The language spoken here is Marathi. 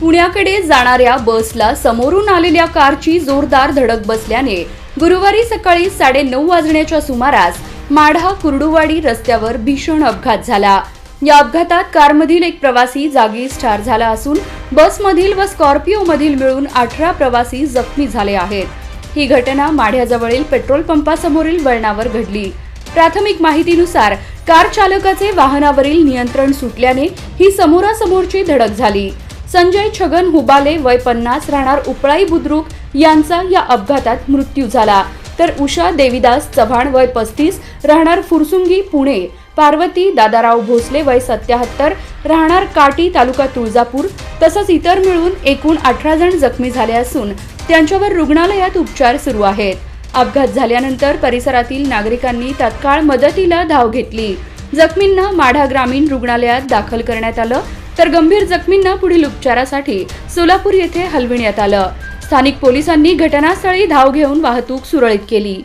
पुण्याकडे जाणाऱ्या बसला समोरून आलेल्या कारची जोरदार धडक बसल्याने गुरुवारी सकाळी साडेनऊ वाजण्याच्या सुमारास माढा कुर्डुवाडी रस्त्यावर भीषण अपघात झाला. या अपघातात कारमधील एक प्रवासी जागीच ठार झाला असून बसमधील व स्कॉर्पिओमधील मिळून अठरा प्रवासी जखमी झाले आहेत. ही घटना माढ्याजवळील पेट्रोल पंपासमोरील वळणावर घडली. प्राथमिक माहितीनुसार कार चालकाचे वाहनावरील नियंत्रण सुटल्याने ही समोरासमोरची धडक झाली. संजय छगन हुबाले वय पन्नास राहणार उपळाई बुद्रुक यांचा या अपघातात मृत्यू झाला. तर उषा देवीदास चव्हाण वय पस्तीस राहणार फुरसुंगी पुणे. पार्वती दादाराव भोसले वय सत्याहत्तर राहणार काटी तालुका तुळजापूर तसंच इतर मिळून एकूण अठरा जण जखमी झाले असून त्यांच्यावर रुग्णालयात उपचार सुरू आहेत. अपघात झाल्यानंतर परिसरातील नागरिकांनी तत्काळ मदतीला धाव घेतली. जखमींना माढा ग्रामीण रुग्णालयात दाखल करण्यात आलं. तर गंभीर जखमींना पुढील उपचारासाठी सोलापूर येथे हलविण्यात आलं. स्थानिक पोलिसांनी घटनास्थळी धाव घेऊन वाहतूक सुरळीत केली.